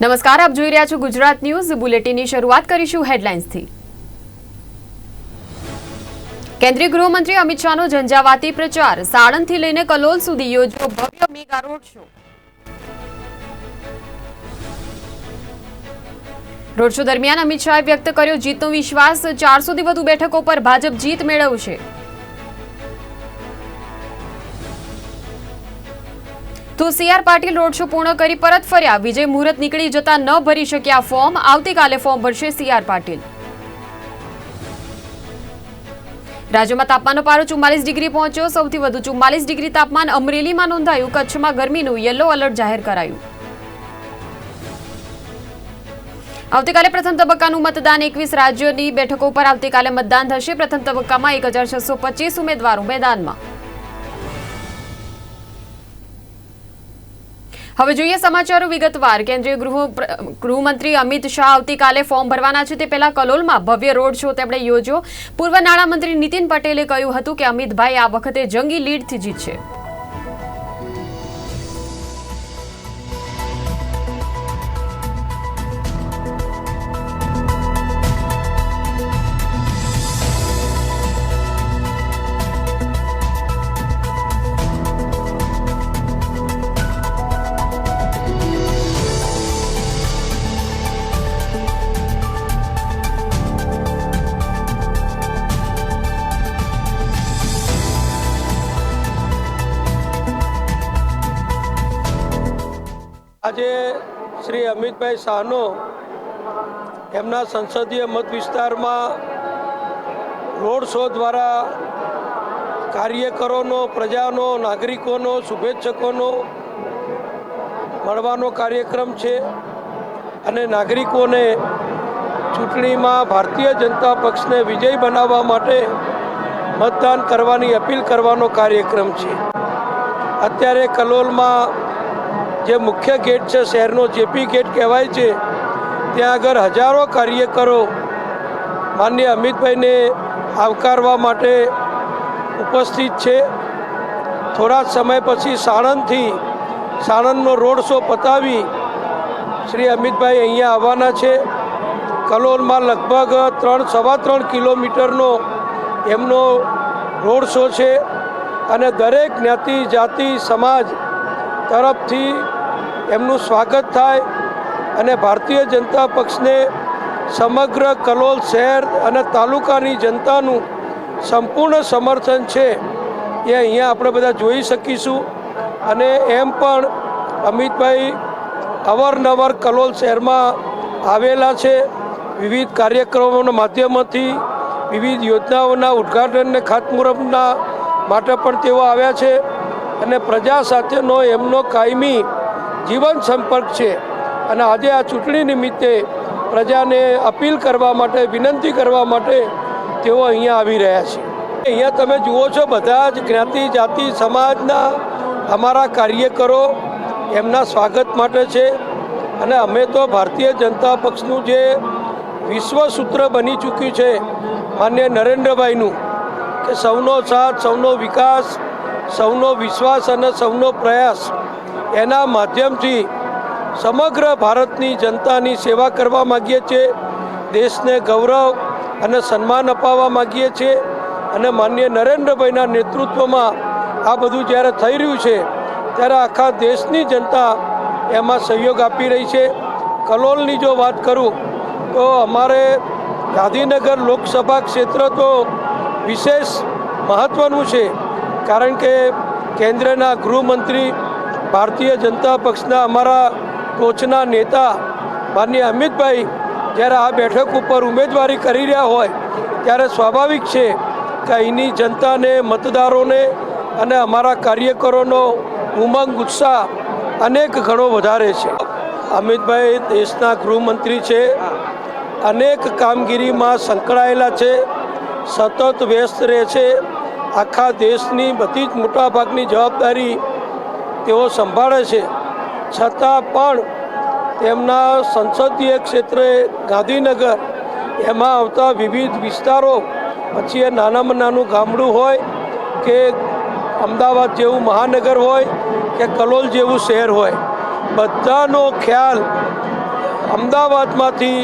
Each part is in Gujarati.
નમસ્કાર, આપ જોઈ રહ્યા છો ગુજરાત ન્યૂઝ. બુલેટિનની શરૂઆત કરીશું હેડલાઇન્સથી. કેન્દ્રીય ગૃહમંત્રી અમિત શાહનો ઝંઝાવાતી પ્રચાર. સાણંદથી લઈને કલોલ સુધી યોજ્યો ભવ્ય mega road show. Road show દરમિયાન અમિત શાહે વ્યક્ત કર્યો, જીતનો વિશ્વાસ. ચારસોથી વધુ બેઠકો પર ભાજપ જીત મેળવશે. તો સીઆર પાટીલ રોડ શો પૂર્ણ કરી પરત ફર્યા. વિજય મુહૂર્ત નીકળી જતા ન ભરી શક્યા ફોર્મ. આવતીકાલે ફોર્મ ભરશે સીઆર પાટીલ રાજ્યમાં તાપમાનનો પારો ચુમ્માલીસ ડિગ્રી પહોંચ્યો. સૌથી વધુ ચુમ્માલીસ ડિગ્રી તાપમાન અમરેલીમાં નોંધાયું. કચ્છમાં ગરમીનું યલો એલર્ટ જાહેર કરાયું. આવતીકાલે પ્રથમ તબક્કાનું મતદાન. એકવીસ રાજ્યોની બેઠકો પર આવતીકાલે મતદાન થશે. પ્રથમ તબક્કામાં એક ઉમેદવારો મેદાનમાં. હવે જોઈએ સમાચારો વિગતવાર. કેન્દ્રીય ગૃહ ગૃહમંત્રી અમિત શાહ આવતીકાલે ફોર્મ ભરવાના છે. તે પહેલા કલોલમાં ભવ્ય રોડ શો તેમણે યોજ્યો. પૂર્વ નાણામંત્રી નીતિન પટેલે કહ્યું હતું કે, અમિતભાઈ, આ વખતે જંગી લીડથી જીતશે. અમિતભાઈ શાહનો એમના સંસદીય મત વિસ્તારમાં રોડ શો દ્વારા કાર્યકરોનો, પ્રજાનો, નાગરિકોનો, શુભેચ્છકોનો મળવાનો કાર્યક્રમ છે અને નાગરિકોને ચૂંટણીમાં ભારતીય જનતા પક્ષને વિજય બનાવવા માટે મતદાન કરવાની અપીલ કરવાનો કાર્યક્રમ છે. અત્યારે કલોલમાં જે મુખ્ય ગેટ છે, શહેરનો જેપી ગેટ કહેવાય છે, ત્યાં આગળ હજારો કાર્યકરો માન્ય અમિતભાઈને આવકારવા માટે ઉપસ્થિત છે. થોડા સમય પછી સાણંદથી સાણંદનો રોડ શો પતાવી શ્રી અમિતભાઈ અહીંયા આવવાના છે. કલોલમાં લગભગ ત્રણ, સવા ત્રણ કિલોમીટરનો એમનો રોડ શો છે અને દરેક જ્ઞાતિ, જાતિ, સમાજ તરફથી એમનું સ્વાગત થાય અને ભારતીય જનતા પક્ષને સમગ્ર કલોલ શહેર અને તાલુકાની જનતાનું સંપૂર્ણ સમર્થન છે એ અહીંયા આપણે બધા જોઈ શકીશું. અને એમ પણ અમિતભાઈ અવારનવાર કલોલ શહેરમાં આવેલા છે. વિવિધ કાર્યક્રમોના માધ્યમથી વિવિધ યોજનાઓના ઉદ્ઘાટનને ખાતમુહૂર્તના માટે પણ તેઓ આવ્યા છે. અને પ્રજા સાથેનો એમનો કાયમી જીવન સંપર્ક છે. અને આજે આ ચૂંટણી નિમિત્તે પ્રજાને અપીલ કરવા માટે, વિનંતી કરવા માટે તેઓ અહીંયા આવી રહ્યા છે. અહીંયા તમે જુઓ છો બધા જ જ્ઞાતિ, જાતિ, સમાજના અમારા કાર્યકરો એમના સ્વાગત માટે છે. અને અમે તો ભારતીય જનતા પક્ષનું જે વિશ્વસૂત્ર બની ચૂક્યું છે, માન્ય નરેન્દ્રભાઈનું, કે સૌનો સાથ, સૌનો વિકાસ, સૌનો વિશ્વાસ અને સૌનો પ્રયાસ એના માધ્યમથી સમગ્ર ભારતની જનતાની સેવા કરવા માગીએ છીએ, દેશને ગૌરવ અને સન્માન અપાવવા માગીએ છીએ અને માન્ય નરેન્દ્રભાઈના નેતૃત્વમાં આ બધું જ્યારે થઈ રહ્યું છે, ત્યારે આખા દેશની જનતા એમાં સહયોગ આપી રહી છે. કલોલની જો વાત કરું, તો અમારે ગાંધીનગર લોકસભા ક્ષેત્ર તો વિશેષ મહત્ત્વનું છે, કારણ કે કેન્દ્રના ગૃહમંત્રી ભારતીય જનતા પક્ષના અમારા ટોચના નેતા માનનીય અમિતભાઈ જ્યારે આ બેઠક ઉપર ઉમેદવારી કરી રહ્યા હોય, ત્યારે સ્વાભાવિક છે કે અહીંની જનતાને, મતદારોને અને અમારા કાર્યકરોનો ઉમંગ, ઉત્સાહ અનેક ઘણો વધારે છે. અમિતભાઈ દેશના ગૃહમંત્રી છે, અનેક કામગીરીમાં સંકળાયેલા છે, સતત વ્યસ્ત રહે છે, આખા દેશની બધી જ મોટાભાગની જવાબદારી તેઓ સંભાળે છે. છતાં પણ તેમના સંસદીય ક્ષેત્રે ગાંધીનગર, એમાં આવતા વિવિધ વિસ્તારો પછી એ નાનામાં નાનું ગામડું હોય કે અમદાવાદ જેવું મહાનગર હોય કે કલોલ જેવું શહેર હોય. બધાનો ખ્યાલ અમદાવાદમાંથી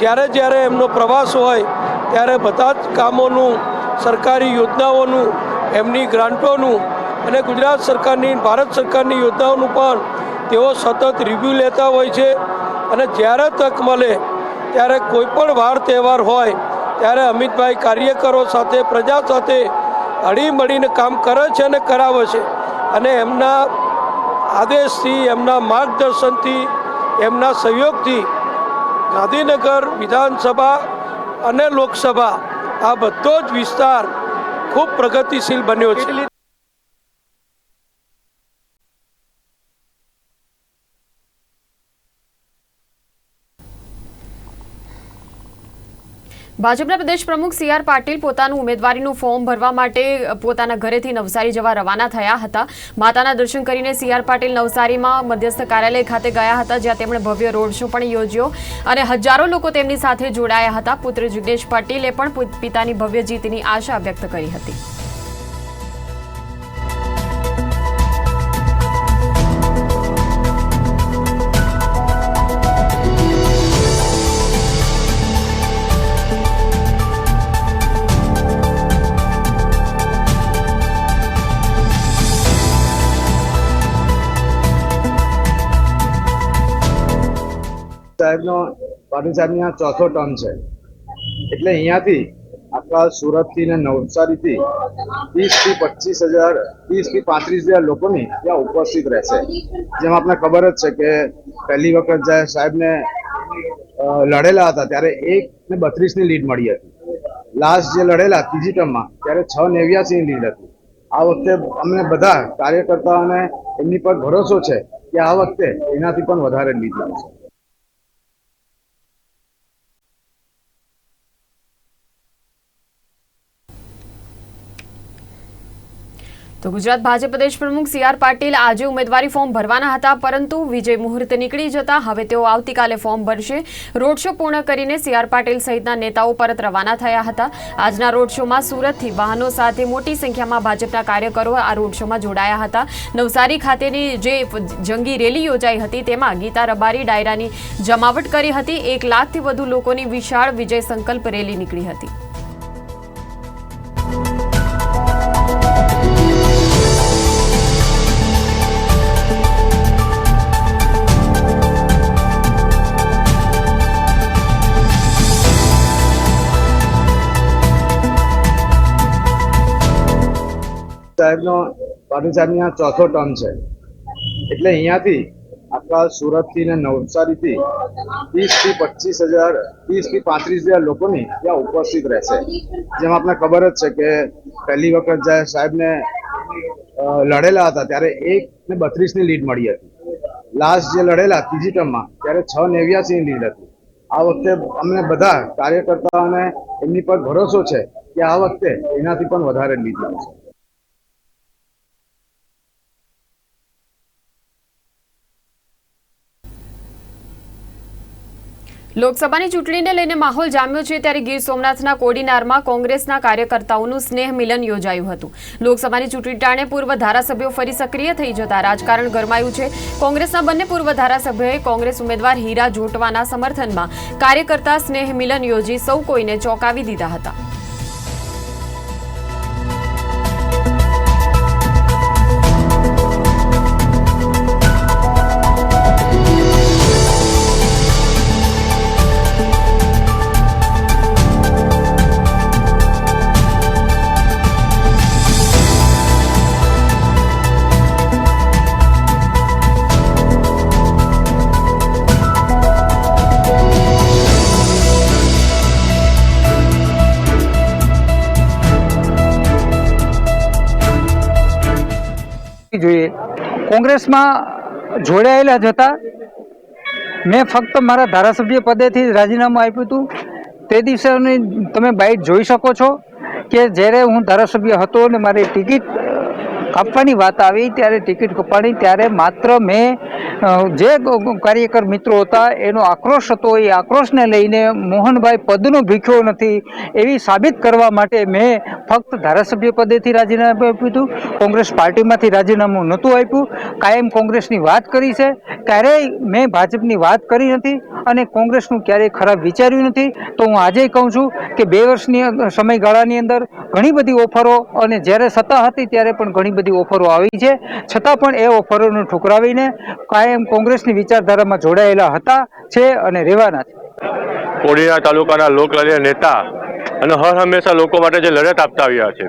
જ્યારે જ્યારે એમનો પ્રવાસ હોય ત્યારે બધા જ કામોનું, સરકારી યોજનાઓનું, એમની ગ્રાન્ટોનું અને ગુજરાત સરકારની ભારત સરકારની યોજનાઓનું પણ તેઓ સતત રિવ્યૂ લેતા હોય છે. અને જ્યારે તક મળે, ત્યારે કોઈ પણ વાર તહેવાર હોય, ત્યારે અમિતભાઈ કાર્યકરો સાથે, પ્રજા સાથે હળી મળીને કામ કરે છે અને કરાવે છે. અને એમના આદેશથી, એમના માર્ગદર્શનથી, એમના સહયોગથી ગાંધીનગર વિધાનસભા અને લોકસભા આ બધો જ વિસ્તાર ખૂબ પ્રગતિશીલ બન્યો છે. ભાજપના પ્રદેશ પ્રમુખ સી આર પાટીલ પોતાનું ઉમેદવારીનું ફોર્મ ભરવા માટે પોતાના ઘરેથી નવસારી જવા રવાના થયા હતા. માતાના દર્શન કરીને સી આર પાટીલ નવસારીમાં મધ્યસ્થ કાર્યાલય ખાતે ગયા હતા, જ્યાં તેમણે ભવ્ય રોડ શો પણ યોજ્યો અને હજારો લોકો તેમની સાથે જોડાયા હતા. પુત્ર જિગ્નેશ પાટીલે પણ પિતાની ભવ્ય જીતની આશા વ્યક્ત કરી હતી. સાહેબનો પાટીલ સાહેબની આ ચોથો ટર્મ છે. એટલે અહીંયાથી આખા સુરતથી ને નવસારીથી ત્રીસથી પચીસ હજાર ત્રીસથી પાંત્રીસ હજાર લોકોની ત્યાં ઉપસ્થિત રહેશે. જેમ આપને ખબર જ છે કે પહેલી વખત જ્યારે સાહેબને લડેલા હતા ત્યારે એક ને બત્રીસની લીડ મળી હતી. લાસ્ટ જે લડેલા, ત્રીજી ટર્મમાં, ત્યારે છ નેવ્યાસીની લીડ હતી. આ વખતે અમને બધા કાર્યકર્તાઓને એમની પર ભરોસો છે કે આ વખતે એનાથી પણ વધારે લીડ મળશે. તો ગુજરાત ભાજપ પ્રદેશ પ્રમુખ સી આર પાટીલ આજે ઉમેદવારી ફોર્મ ભરવાના હતા, પરંતુ વિજય મુહૂર્ત નીકળી જતા હવે તેઓ આવતીકાલે ફોર્મ ભરશે. રોડ શો પૂર્ણ કરીને સી આર પાટીલ સહિતના નેતાઓ પરત રવાના થયા હતા. આજના રોડ શોમાં સુરતથી વાહનો સાથે મોટી સંખ્યામાં ભાજપના કાર્યકરો આ રોડ શોમાં જોડાયા હતા. નવસારી ખાતેની જે જંગી રેલી યોજાઈ હતી, તેમાં ગીતા રબારી ડાયરાની જમાવટ કરી હતી. એક લાખથી વધુ લોકોની વિશાળ વિજય સંકલ્પ રેલી નીકળી હતી. સાહેબનો પાટીલ સાહેબની આ ચોથો ટર્મ છે. એટલે અહીંયાથી આખા સુરતથી ને નવસારીથી ત્રીસથી પચીસ હજાર, ત્રીસથી પાંત્રીસ હજાર લોકોની ત્યાં ઉપસ્થિત રહેશે. જેમ આપણે ખબર જ છે કે પહેલી વખત જ્યારે સાહેબને લડેલા હતા ત્યારે એક ને બત્રીસની લીડ મળી હતી. લાસ્ટ જે લડેલા, ત્રીજી ટર્મમાં, ત્યારે છ નેવ્યાસીની લીડ હતી. આ વખતે અમને બધા કાર્યકર્તાઓને એમની પર ભરોસો છે કે આ વખતે એનાથી પણ વધારે લીડ મળશે. લોકસભાની ચૂંટણીને લઈને માહોલ જામ્યો છે ત્યારે ગીર સોમનાથના કોડીનારમાં કોંગ્રેસના કાર્યકર્તાઓનું સ્નેહ મિલન યોજાયું હતું. લોકસભાની ચૂંટણી ટાણે પૂર્વ ધારાસભ્યો ફરી સક્રિય થઈ જતા રાજકારણ ગરમાયું છે. કોંગ્રેસના બંને પૂર્વ ધારાસભ્યોએ કોંગ્રેસ ઉમેદવાર હીરા જોટવાના સમર્થનમાં કાર્યકર્તા સ્નેહ મિલન યોજી સૌ કોઈને ચોંકાવી દીધા હતા. જોઈએ. કોંગ્રેસમાં જોડાયેલા જ હતા. મેં ફક્ત મારા ધારાસભ્ય પદેથી રાજીનામું આપ્યું હતું. તે દિવસેની તમે બાઇટ જોઈ શકો છો કે જ્યારે હું ધારાસભ્ય હતો અને મારી ટિકિટ અ, કાપવાની વાત આવી ત્યારે ટિકિટ કપાણી ત્યારે માત્ર મેં જે કાર્યકર મિત્રો હતા એનો આક્રોશ હતો. એ આક્રોશને લઈને મોહનભાઈ પદનો ભીખ્યો નથી એવી સાબિત કરવા માટે મેં ફક્ત ધારાસભ્ય પદેથી રાજીનામું આપ્યું હતું. કોંગ્રેસ પાર્ટીમાંથી રાજીનામું નહોતું આપ્યું. કાયમ કોંગ્રેસની વાત કરી છે. ક્યારેય મેં ભાજપની વાત કરી નથી અને કોંગ્રેસનું ક્યારેય ખરાબ વિચાર્યું નથી. તો હું આજે કહું છું કે બે વર્ષની સમયગાળાની અંદર ઘણી બધી ઓફરો અને જ્યારે સત્તા હતી ત્યારે પણ ઘણી બધી ઓફરો આવી છે. છતાં પણ એ ઓફરોને ઠુકરાવીને કાયમ કોંગ્રેસની વિચારધારામાં જોડાયેલા હતા છે અને રહેવાના છે. કોડીના તાલુકાના લોકલાડીના નેતા અને હર હંમેશા લોકો માટે જે લડત આપતા આવ્યા છે.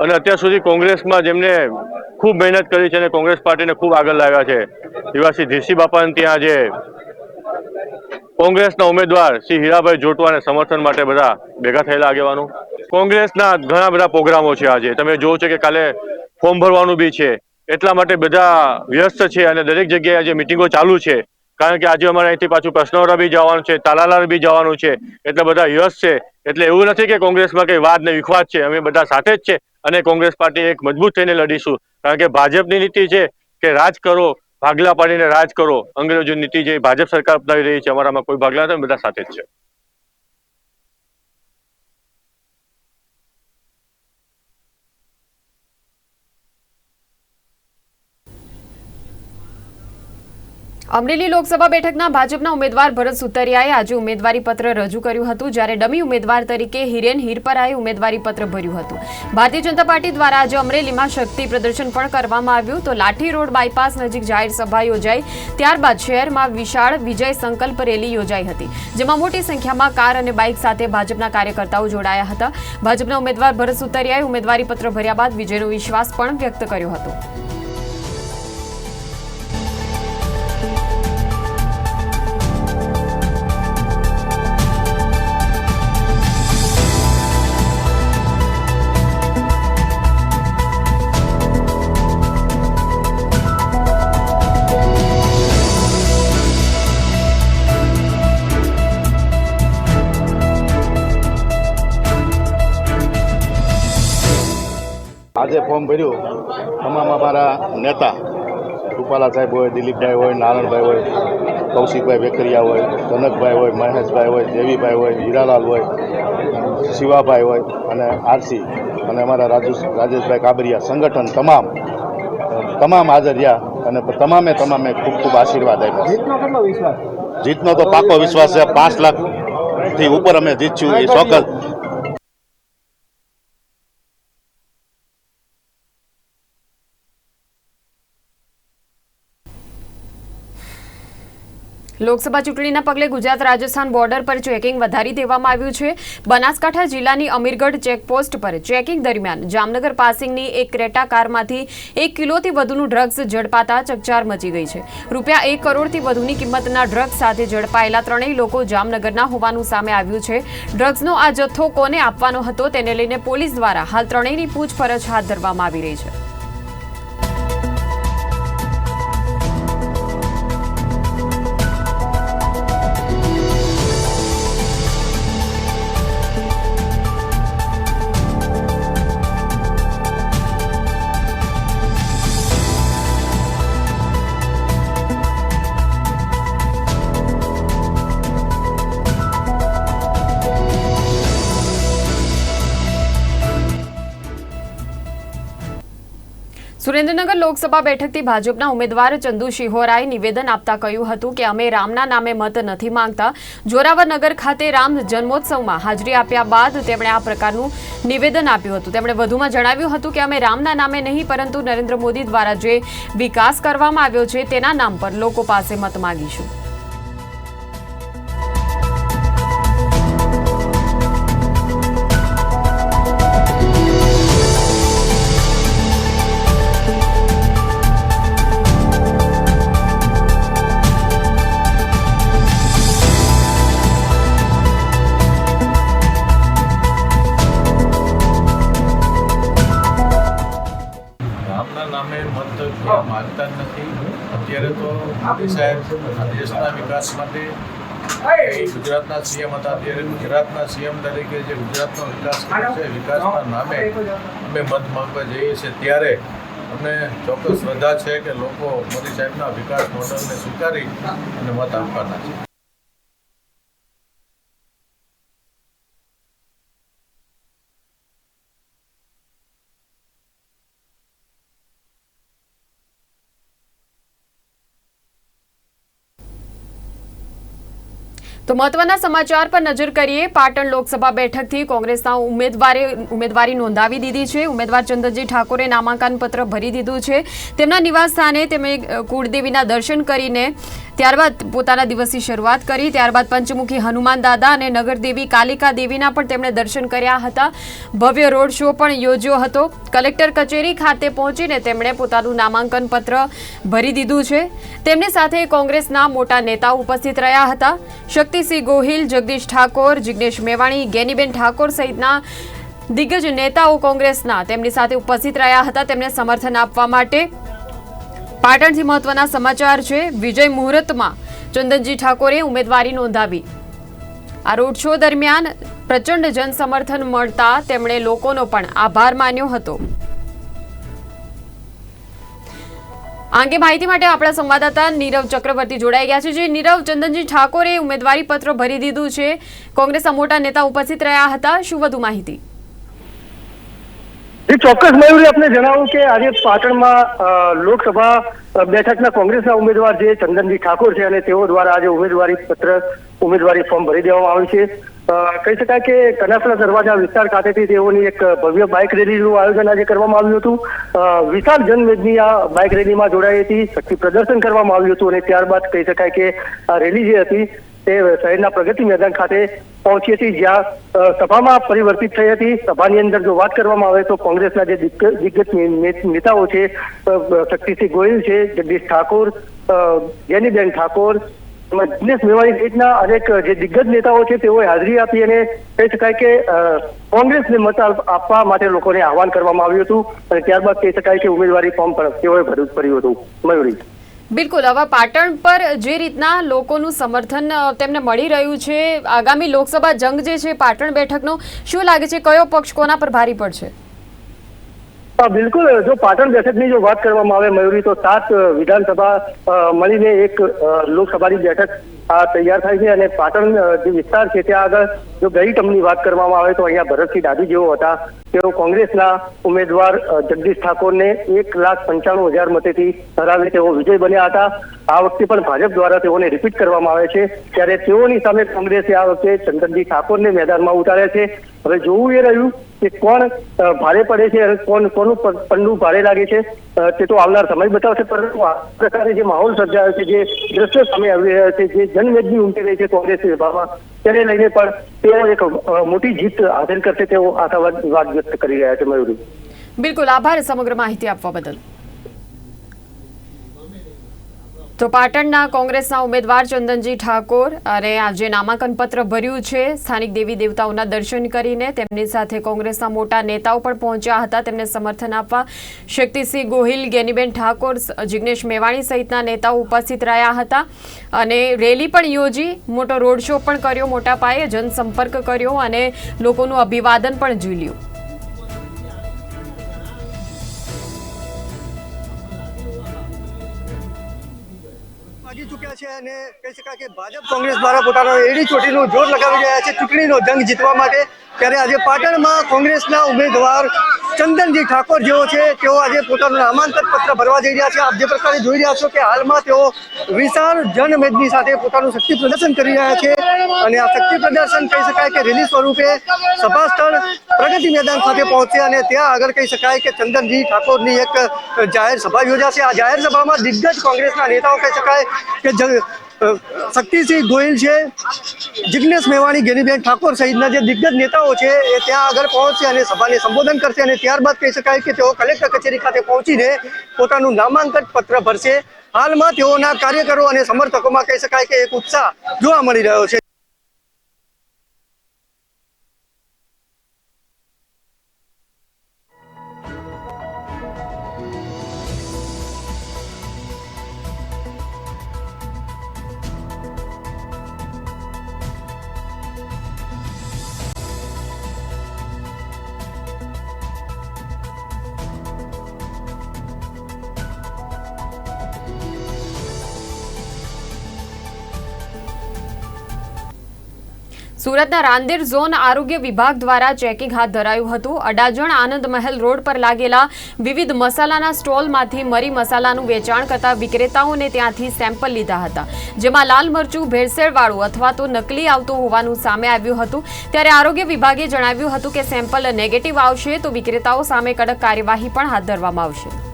અને અત્યાર સુધી કોંગ્રેસમાં જેમને ખૂબ મહેનત કરી છે અને કોંગ્રેસ પાર્ટીને ખૂબ આગળ લાવ્યા છે એવા શ્રી ધીરસી બાપાને ત્યાં જે કોંગ્રેસના ઉમેદવાર શ્રી હીરાભાઈ જોટવાને સમર્થન માટે બધા ભેગા થયેલા આગેવાનો. કોંગ્રેસના ઘણા બધા પ્રોગ્રામો છે આજે. તમે જોવો છો કે કાલે ફોર્મ ભરવાનું બી છે. એટલા માટે બધા વ્યસ્ત છે અને દરેક જગ્યાએ આજે મિટિંગો ચાલુ છે. કારણ કે આજે અમારે અહીંથી પાછું કૃષ્ણવરા બી જવાનું છે તાલાલાર બી જવાનું છે. એટલે બધા વ્યસ્ત છે. એટલે એવું નથી કે કોંગ્રેસમાં કઈ વાદ ને વિખવાદ છે. અમે બધા સાથે જ છે અને કોંગ્રેસ પાર્ટી એક મજબૂત થઈને લડીશું. કારણ કે ભાજપની નીતિ છે કે રાજ કરો, ભાગલા પાડીને રાજ કરો. અંગ્રેજોની નીતિ જે ભાજપ સરકાર અપનાવી રહી છે, અમારામાં કોઈ ભાગલા નથી બધા સાથે જ છે. અમરેલી લોકસભા બેઠકના ભાજપના ઉમેદવાર ભરત સુતરિયાએ આજે ઉમેદવારી પત્ર રજૂ કર્યું હતું, જ્યારે ડમી ઉમેદવાર તરીકે હિરેન હિરપરાએ ઉમેદવારી પત્ર ભર્યું હતું. ભારતીય જનતા પાર્ટી દ્વારા આજે અમરેલીમાં શક્તિ પ્રદર્શન પણ કરવામાં આવ્યું. તો લાઠી રોડ બાયપાસ નજીક જાહેર સભા યોજાઈ, ત્યારબાદ શહેરમાં વિશાળ વિજય સંકલ્પ રેલી યોજાઈ હતી, જેમાં મોટી સંખ્યામાં કાર અને બાઇક સાથે ભાજપના કાર્યકર્તાઓ જોડાયા હતા. ભાજપના ઉમેદવાર ભરત સુતરિયાએ ઉમેદવારી પત્ર ભર્યા બાદ વિજયનો વિશ્વાસ પણ વ્યક્ત કર્યો હતો. આજે ફોર્મ ભર્યું. તમામ અમારા નેતા રૂપાલા સાહેબ હોય દિલીપભાઈ હોય નારણભાઈ હોય કૌશિકભાઈ વેકરિયા હોય કનકભાઈ હોય મહેશભાઈ હોય દેવીભાઈ હોય હીરાલાલ હોય શિવાભાઈ હોય અને આરસી અને અમારા રાજુ રાજેશભાઈ કાબરિયા. સંગઠન તમામ તમામ હાજર રહ્યા અને તમામે તમામે ખૂબ ખૂબ આશીર્વાદ આપ્યા. જીતનો તો પાકો વિશ્વાસ છે. પાંચ લાખથી ઉપર અમે જીતશું. એ ચોક્કસ લોકસભા ચૂંટણીના પગલે ગુજરાત રાજસ્થાન બોર્ડર પર ચેકિંગ વધારી દેવામાં આવ્યું છે. બનાસકાંઠા જિલ્લાની અમીરગઢ ચેકપોસ્ટ પર ચેકિંગ દરમિયાન જામનગર પાસિંગની એક ક્રેટા કારમાંથી એક કિલોથી વધુનું ડ્રગ્સ ઝડપાતા ચકચાર મચી ગઈ છે. રૂપિયા એક કરોડથી વધુની કિંમતના ડ્રગ્સ સાથે ઝડપાયેલા ત્રણેય લોકો જામનગરના હોવાનું સામે આવ્યું છે. ડ્રગ્સનો આ જથ્થો કોને આપવાનો હતો તેને લઈને પોલીસ દ્વારા હાલ ત્રણેયની પૂછપરછ હાથ ધરવામાં આવી રહી છે. સુરેન્દ્રનગર લોકસભા બેઠકથી ભાજપના ઉમેદવાર ચંદુ શિહોરાએ નિવેદન આપતા કહ્યું હતું કે અમે રામના નામે મત નથી માંગતા. જોરાવરનગર ખાતે રામ જન્મોત્સવમાં હાજરી આપ્યા બાદ તેમણે આ પ્રકારનું નિવેદન આપ્યું હતું. તેમણે વધુમાં જણાવ્યું હતું કે અમે રામના નામે નહીં, પરંતુ નરેન્દ્ર મોદી દ્વારા જે વિકાસ કરવામાં આવ્યો છે, તેના નામ પર લોકો પાસે મત માંગીશું. વિકાસ માટે ગુજરાતના સીએમ હતા. ત્યારે ગુજરાતના સીએમ તરીકે જે ગુજરાતનો વિકાસ કર્યો છે, વિકાસના નામે અમે મત માંગવા જઈએ છીએ. ત્યારે અમને ચોક્કસ શ્રદ્ધા છે કે લોકો મોદી સાહેબના વિકાસ મોડલને સ્વીકારી અને મત આપવાના છે. તો મહત્વના સમાચાર પર નજર કરીએ. પાટણ લોકસભા બેઠકથી કોંગ્રેસના ઉમેદવારે ઉમેદવારી નોંધાવી દીધી છે. ઉમેદવાર ચંદ્રજી ઠાકોરે નામાંકન પત્ર ભરી દીધું છે. તેમના નિવાસ સ્થાને તેમણે કુળદેવીના દર્શન કરીને ત્યારબાદ પોતાના દિવસની શરૂઆત કરી. ત્યારબાદ પંચમુખી હનુમાન દાદા અને નગરદેવી કાલિકા દેવીના પણ તેમણે દર્શન કર્યા હતા. ભવ્ય રોડ શો પણ યોજ્યો હતો. કલેક્ટર કચેરી ખાતે પહોંચીને તેમણે પોતાનું નામાંકન પત્ર ભરી દીધું છે. તેમની સાથે કોંગ્રેસના મોટા નેતાઓ ઉપસ્થિત રહ્યા હતા. શક્તિસિંહ ગોહિલ, જગદીશ ઠાકોર, જિગ્નેશ મેવાણી, ગેનીબેન ઠાકોર સહિતના દિગ્ગજ નેતાઓ કોંગ્રેસના તેમની સાથે ઉપસ્થિત રહ્યા હતા. તેમને સમર્થન આપવા માટે પાટણથી મહત્વના સમાચાર છે. વિજય મુહૂર્તમાં ચંદનજી ઠાકોરે ઉમેદવારી નોંધાવી. આ રોડ શો દરમિયાન પ્રચંડ જનસમર્થન મળતા તેમણે લોકોનો પણ આભાર માન્યો હતો. આ અંગે માહિતી માટે આપણા સંવાદદાતા નીરવ ચક્રવર્તી જોડાઈ ગયા છે. જે નીરવ, ચંદનજી ઠાકોરે ઉમેદવારી પત્ર ભરી દીધું છે. કોંગ્રેસના મોટા નેતા ઉપસ્થિત રહ્યા હતા. શું વધુ માહિતી? ચોક્કસ મયુરી, આપને જણાવું કે આજે પાટણમાં લોકસભા બેઠકના કોંગ્રેસના ઉમેદવાર જે ચંદનજી ઠાકોર છે અને તેઓ દ્વારા આજે ઉમેદવારી પત્ર, ઉમેદવારી ફોર્મ ભરી દેવામાં આવ્યું છે. કહી શકાય કે કનાસના દરવાજા વિસ્તાર ખાતેથી તેઓની એક ભવ્ય બાઇક રેલીનું આયોજન આજે કરવામાં આવ્યું હતું. વિશાળ જનમેદની આ બાઇક રેલીમાં જોડાઈ હતી, શક્તિ પ્રદર્શન કરવામાં આવ્યું હતું અને ત્યારબાદ કહી શકાય કે આ રેલી જે હતી તે શહેરના પ્રગતિ મેદાન ખાતે પહોંચી હતી. જ્યાં સભામાં પરિવર્તિત થઈ હતી. સભાની અંદર જો વાત કરવામાં આવે તો કોંગ્રેસના જે દિગ્ગ- દિગ્ગજ નેતાઓ છે શક્તિસિંહ ગોહિલ છે જગદીશ ઠાકોર અ, ઠાકોર દિનેશ મેવાણી સહિતના અનેક જે દિગ્ગજ નેતાઓ છે તેઓએ હાજરી આપી અને કહી શકાય કે કોંગ્રેસને મત આપવા માટે લોકોને આહવાન કરવામાં આવ્યું હતું. અને ત્યારબાદ કહી શકાય કે ઉમેદવારી ફોર્મ પણ તેઓએ ભર્યું હતું. મયુરી. બિલકુલ. હવે પાટણ પર જે રીતના લોકોનું સમર્થન તેમને મળી રહ્યું છે, આગામી લોકસભા જંગ જે છે, પાટણ બેઠકનો, શું લાગે છે? કયો પક્ષ કોના પર ભારી પડશે? હા બિલકુલ, જો પાટણ બેઠકની જો વાત કરવામાં આવે મયુરી, તો સાત વિધાનસભા મળીને એક લોકસભાની બેઠક તૈયાર થાય છે અને પાટણ જે વિસ્તાર છે, ત્યાં આગળ જો ગઈ ટર્મની વાત કરવામાં આવે તો અહીંયા ભરતસિંહ ડાભી જેઓ હતા. તેઓ કોંગ્રેસના ઉમેદવાર જગદીશ ઠાકોરને એક લાખ પંચાણું હજાર મતેથી હરાવી તેઓ વિજય બન્યા હતા. આ વખતે પણ ભાજપ દ્વારા તેઓને રિપીટ કરવામાં આવે છે. ત્યારે તેઓની સામે કોંગ્રેસે આ વખતે ચંદનજી ઠાકોરને મેદાનમાં ઉતાર્યા છે. હવે જોવું એ રહ્યું કે કોણ ભારે પડે છે કોણ, કોનું પન્નું ભારે લાગે છે? તે તો આવનાર સમય બતાવશે, પરંતુ આ પ્રકારે જે માહોલ સર્જાયો છે, જે દ્રશ્ય સામે આવી રહ્યા છે, જે જનમેદની ઉમટી રહી છે કોંગ્રેસ સભામાં તેને લઈને પણ તેઓ એક મોટી જીત હાંસલ કરશે તેવો આશાવાદ વ્યક્ત કરી રહ્યા છે મયુરી. બિલકુલ. આભાર સમગ્ર માહિતી આપવા બદલ. તો પાટણના કોંગ્રેસના ઉમેદવાર ચંદનજી ઠાકોર અને આજે નામાંકન પત્ર ભર્યું છે. સ્થાનિક દેવી દેવતાઓના દર્શન કરીને તેમની સાથે કોંગ્રેસના મોટા નેતાઓ પણ પહોંચ્યા હતા. તેમને સમર્થન આપવા શક્તિસિંહ ગોહિલ, ગેનીબેન ઠાકોર, જિગ્નેશ મેવાણી સહિતના નેતાઓ ઉપસ્થિત રહ્યા હતા અને રેલી પણ યોજી, મોટો રોડ શો પણ કર્યો, મોટા પાયે જનસંપર્ક કર્યો અને લોકોનું અભિવાદન પણ ઝીલ્યું. ભાગી ચૂક્યા છે અને કહી શકાય કે ભાજપ કોંગ્રેસ દ્વારા પોતાનો એડી ચોટીનું જોર લગાવી રહ્યા છે. ચૂંટણીનો જંગ જીતવા માટે ત્યારે આજે પાટણમાં કોંગ્રેસના ઉમેદવાર ચંદનજી ઠાકોર જેઓ છે, તેઓ આજે પોતાનું નામાંકન પત્ર ભરવા જઈ રહ્યા છે. આપ જે પ્રકારે જોઈ રહ્યા છો કે હાલમાં તેઓ વિશાળ જનમેદની સાથે પોતાનું શક્તિ પ્રદર્શન કરી રહ્યા છે અને આ શક્તિ પ્રદર્શન કહી શકાય કે રેલી સ્વરૂપે સભા સ્થળ પ્રગતિ મેદાન ખાતે પહોંચશે અને ત્યાં આગળ કહી શકાય કે ચંદનજી ઠાકોરની એક જાહેર સભા યોજાશે. આ જાહેર સભામાં દિગ્ગજ કોંગ્રેસના નેતાઓ કહી શકાય કે શક્તિસિંહ ગોહિલ છે જિજ્ઞેશ મેવાણી ગેનીબેન ઠાકોર સહિતના જે દિગ્ગજ નેતાઓ છે, એ ત્યાં આગળ પહોંચશે અને સભાને સંબોધન કરશે અને ત્યારબાદ કહી શકાય કે તેઓ કલેક્ટર કચેરી ખાતે પહોંચીને પોતાનું નામાંકન પત્ર ભરશે. હાલમાં તેઓના કાર્યકરો અને સમર્થકોમાં કહી શકાય કે એક ઉત્સાહ જોવા મળી રહ્યો છે. સુરતના રાંદેર ઝોન આરોગ્ય વિભાગ દ્વારા ચેકિંગ હાથ ધરાયું હતું. અડાજણ આનંદ મહેલ રોડ પર લાગેલા વિવિધ મસાલાના સ્ટોલમાંથી મરી મસાલાનું વેચાણ કરતા વિક્રેતાઓને ત્યાંથી સેમ્પલ લીધા હતા. જેમાં લાલ મરચું, ભેળસેળવાળું અથવા તો નકલી આવતું હોવાનું સામે આવ્યું હતું. ત્યારે આરોગ્ય વિભાગે જણાવ્યું હતું કે સેમ્પલ નેગેટિવ આવશે તો વિક્રેતાઓ સામે કડક કાર્યવાહી પણ હાથ ધરવામાં આવશે.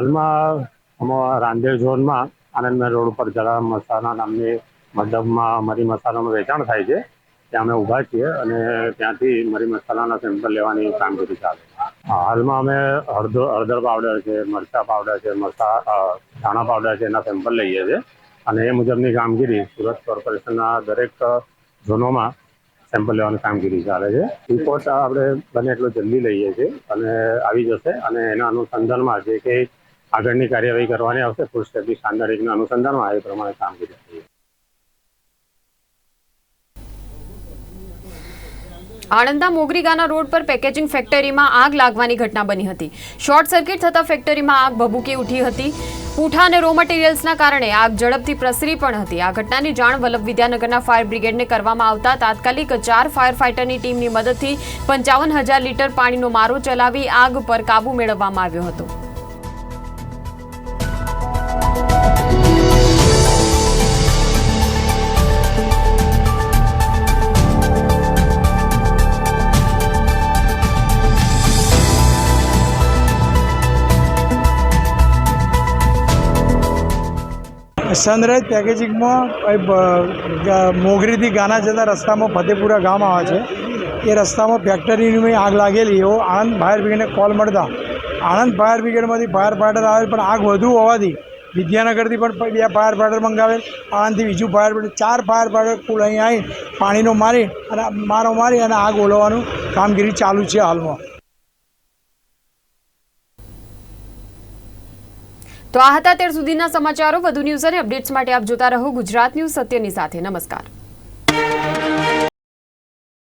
હાલમાં અમારા રાંદેર ઝોનમાં આનંદમહેલ રોડ ઉપર જરા મસાલા નામની મડબમાં મરી મસાલાનું વેચાણ થાય છે. ત્યાં અમે ઊભા છીએ અને ત્યાંથી મરી મસાલાના સેમ્પલ લેવાની કામગીરી ચાલે હાલમાં અમે હળદર હળદર પાવડર છે, મરચા પાવડર છે, મસા ધાણા પાવડર છે, એના સેમ્પલ લઈએ છીએ. અને એ મુજબની કામગીરી સુરત કોર્પોરેશનના દરેક ઝોનોમાં સેમ્પલ લેવાની કામગીરી ચાલે છે. રિપોર્ટ આપણે બને એટલો જલ્દી લઈએ છીએ અને આવી જશે અને એના અનુસંધાનમાં જે કંઈ આગળની કાર્યવાહી કરવાની આવશે. ફૂડ સેફ્ટી સ્ટાન્ડર્ડ એકના અનુસંધાનમાં એ પ્રમાણે કામગીરી થઈ આણંદના મોગરીગાના રોડ પર પેકેજિંગ ફેક્ટરીમાં આગ લાગવાની ઘટના બની હતી. શોર્ટ સર્કિટ થતા ફેક્ટરીમાં આગ ભભૂકી ઉઠી હતી. પૂઠા અને રો મટીરિયલ્સના કારણે આગ ઝડપથી પ્રસરી પણ હતી. આ ઘટનાની જાણ વલ્લભ વિદ્યાનગરના ફાયર બ્રિગેડને કરવામાં આવતા તાત્કાલિક ચાર ફાયર ફાઇટરની ટીમની મદદથી પંચાવન હજાર લીટર પાણીનો મારો ચલાવી આગ પર કાબુ મેળવવામાં આવ્યો હતો. સનરાઈઝ પેકેજિંગમાં મોગરીથી ગાના જતા રસ્તામાં ફતેપુરા ગામ આવે છે. એ રસ્તામાં ફેક્ટરીની આગ લાગેલી. એવો આણંદ ફાયર બ્રિગેડને કોલ મળતા. આણંદ ફાયર બ્રિગેડમાંથી ફાયર ફાઈટર આવે પણ આગ વધુ હોવાથી વિદ્યાનગરથી પણ બે ફાયર ફાઈટર મંગાવે. આણંદથી બીજું ફાયર ફાઈટર ચાર ફાયર ફાઈટર કુલ અહીં આવી પાણીનો મારી અને મારો મારી અને આગ ઓલવવાનું કામગીરી ચાલુ છે હાલમાં. તો આ હતા અત્યાર સુધીના સમાચારો. વધુ ન્યૂઝ અને અપડેટ્સ માટે આપ જોતા રહો ગુજરાત ન્યૂઝ સત્યની સાથે. નમસ્કાર.